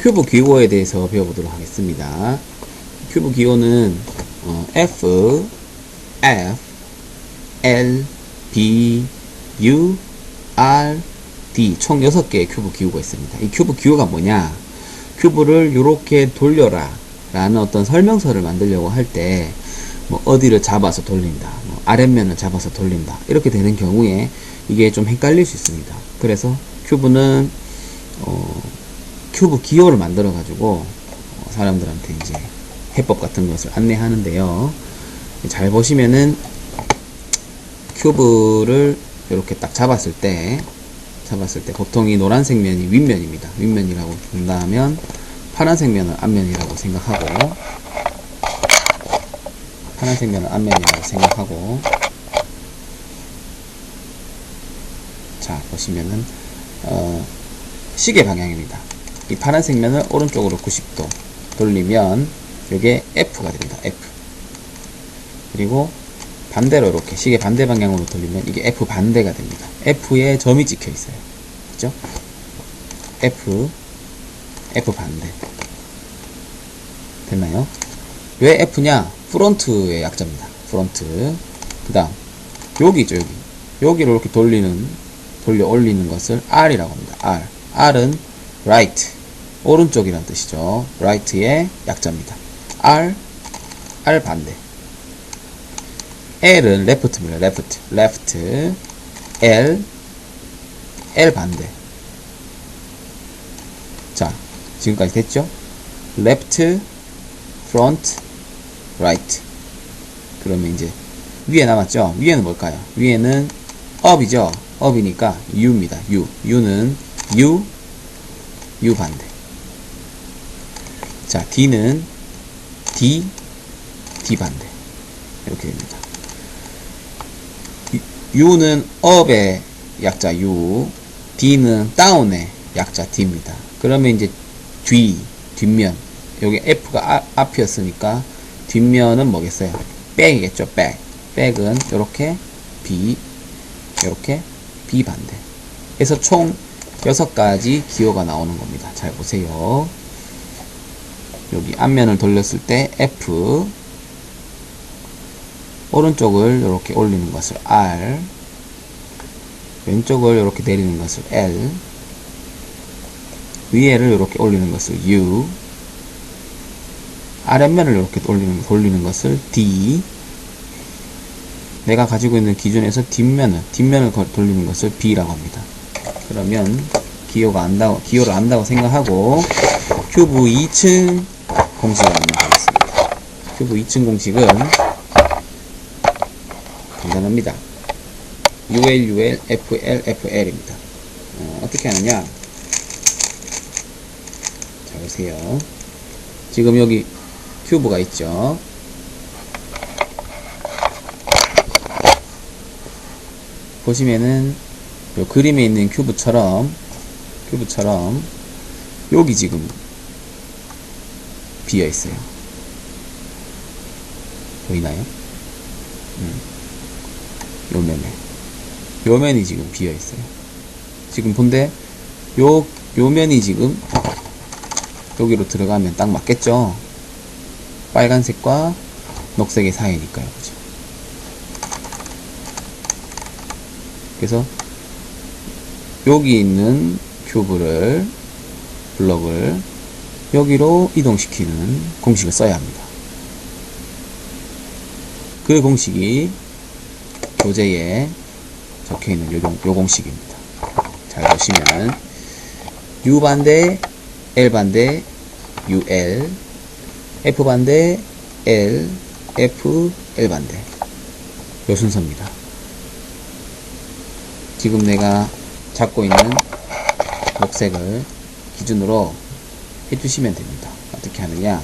큐브 기호에 대해서 배워보도록 하겠습니다. 큐브 기호는 어, F, F, L, B, U, R, D 총 6개의 큐브 기호가 있습니다. 이 큐브 기호가 뭐냐? 큐브를 이렇게 돌려라 라는 어떤 설명서를 만들려고 할 때 뭐 어디를 잡아서 돌린다, 뭐 아랫면을 잡아서 돌린다 이렇게 되는 경우에 이게 좀 헷갈릴 수 있습니다. 그래서 큐브는 어, 큐브 기호를 만들어 가지고 어, 사람들한테 이제 해법 같은 것을 안내하는데요. 잘 보시면은 큐브를 이렇게 딱 잡았을 때 잡았을 때 보통 이 노란색 면이 윗면입니다. 윗면이라고 본다면 파란색 면을 앞면이라고 생각하고 파란색 면을 앞면이라고 생각하고 자 보시면은 어, 시계 방향입니다. 이 파란색 면을 오른쪽으로 90도 돌리면 이게 F가 됩니다. F 그리고 반대로 이렇게 시계 반대 방향으로 돌리면 이게 F 반대가 됩니다. F에 점이 찍혀 있어요. 그죠? F F 반대 됐나요? 왜 F냐? 프론트의 약자입니다. 프론트 그 다음 여기 있죠 여기 여기를 이렇게 돌리는 돌려 올리는 것을 R이라고 합니다. R R은 right 오른쪽이란 뜻이죠. right의 약자입니다. R R 반대 L은 left입니다. left, left, L, L 반대. 자, 지금까지 됐죠? left, front, right. 그러면 이제 위에 남았죠? 위에는 뭘까요? 위에는 up이죠? up이니까 U입니다. U. U는 U, U 반대. 자, D는 D, D 반대. 이렇게 됩니다. U는 up의 약자 U, D는 down의 약자 D입니다. 그러면 이제 뒤, 뒷면. 여기 F가 앞, 앞이었으니까 뒷면은 뭐겠어요? 백이겠죠, 백. 백은 이렇게 B, 이렇게 B 반대. 그래서 총 6가지 기호가 나오는 겁니다. 잘 보세요. 여기 앞면을 돌렸을 때 F, 오른쪽을 이렇게 올리는 것을 R, 왼쪽을 이렇게 내리는 것을 L, 위에를 이렇게 올리는 것을 U, 아랫면을 이렇게 올리는, 돌리는 것을 D, 내가 가지고 있는 기준에서 뒷면을, 뒷면을 거- 돌리는 것을 B라고 합니다. 그러면 기호가 안다고, 기호를 안다고 생각하고 큐브 2층 공식을 안내하겠습니다. 큐브 2층 공식은 간단합니다. UL, UL, FL, FL입니다. 어, 떻게 하느냐? 자, 보세요. 지금 여기 큐브가 있죠. 보시면은 요 그림에 있는 큐브처럼 큐브처럼 여기 지금 비어 있어요. 보이나요? 요 면에 요 면이 지금 비어 있어요. 지금 본데 요, 요 면이 지금 여기로 들어가면 딱 맞겠죠? 빨간색과 녹색의 사이니까요. 그죠? 그래서 여기 있는 큐브를 블럭을 여기로 이동시키는 공식을 써야 합니다. 그 공식이 교재에 적혀 있는 요, 공- 요 공식입니다. 잘 보시면 U 반대, L 반대, UL, F 반대, L, F, L 반대. 요 순서입니다. 지금 내가 잡고 있는 녹색을 기준으로 해주시면 됩니다. 어떻게 하느냐?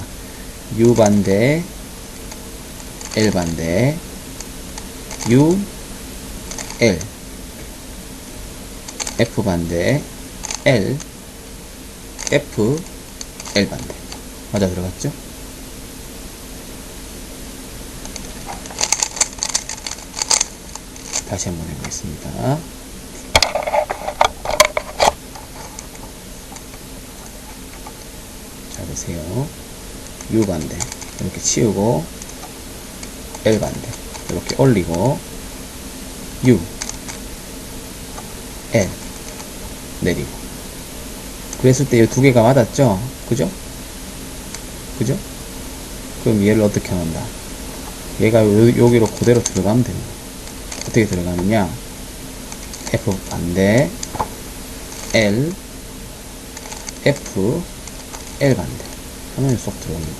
U 반대, L 반대, U, L, F 반대, L, F, L 반대. 맞아 들어갔죠? 다시 한번 해보겠습니다. 잘 보세요. U 반대 이렇게 치우고 L 반대 이렇게 올리고 U L 내리고 그랬을 때 이 두 개가 맞았죠? 그죠? 그죠? 그럼 얘를 어떻게 한다? 얘가 요, 여기로 그대로 들어가면 됩니다. 어떻게 들어가느냐? F 반대 L F L 반대 하면 쏙 들어옵니다.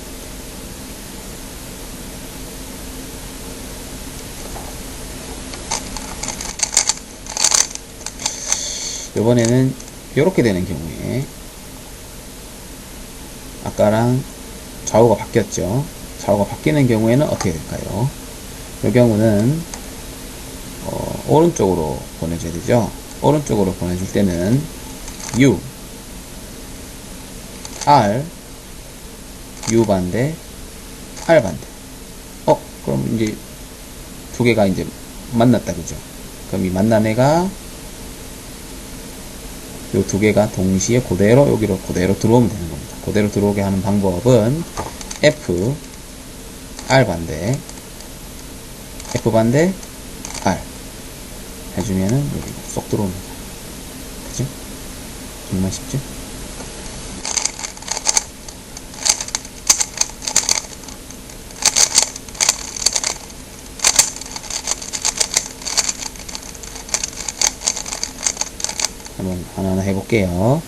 이번에는 이렇게 되는 경우에 아까랑 좌우가 바뀌었죠. 좌우가 바뀌는 경우에는 어떻게 될까요? 이 경우는 어, 오른쪽으로 보내줘야 되죠. 오른쪽으로 보내줄 때는 U, R, U 반대, R 반대. 어, 그럼 이제 두 개가 이제 만났다, 그죠? 그럼 이 만난 애가 요 두 개가 동시에 그대로 여기로 그대로 들어오면 되는 겁니다. 그대로 들어오게 하는 방법은 F, R 반대, F 반대, R 해주면은 여기 쏙 들어옵니다. 그죠? 정말 쉽죠? 한번 하나하나 해볼게요.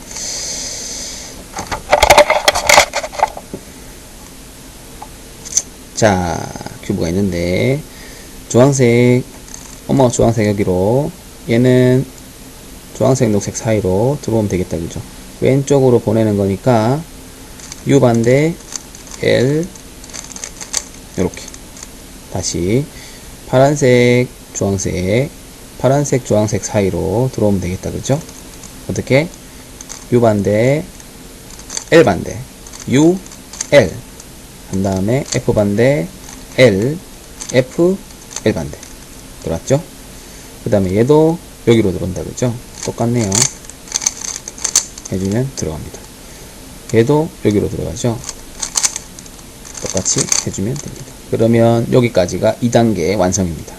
자, 큐브가 있는데, 주황색, 엄마가 주황색 여기로, 얘는 주황색, 녹색 사이로 들어오면 되겠다, 그죠? 왼쪽으로 보내는 거니까, U 반대, L, 요렇게. 다시, 파란색, 주황색, 파란색, 주황색 사이로 들어오면 되겠다, 그죠? 어떻게? U 반대, L 반대, U, L. 한 다음에 F 반대, L, F, L 반대. 들어왔죠? 그 다음에 얘도 여기로 들어온다, 그죠? 똑같네요. 해주면 들어갑니다. 얘도 여기로 들어가죠? 똑같이 해주면 됩니다. 그러면 여기까지가 2단계 완성입니다.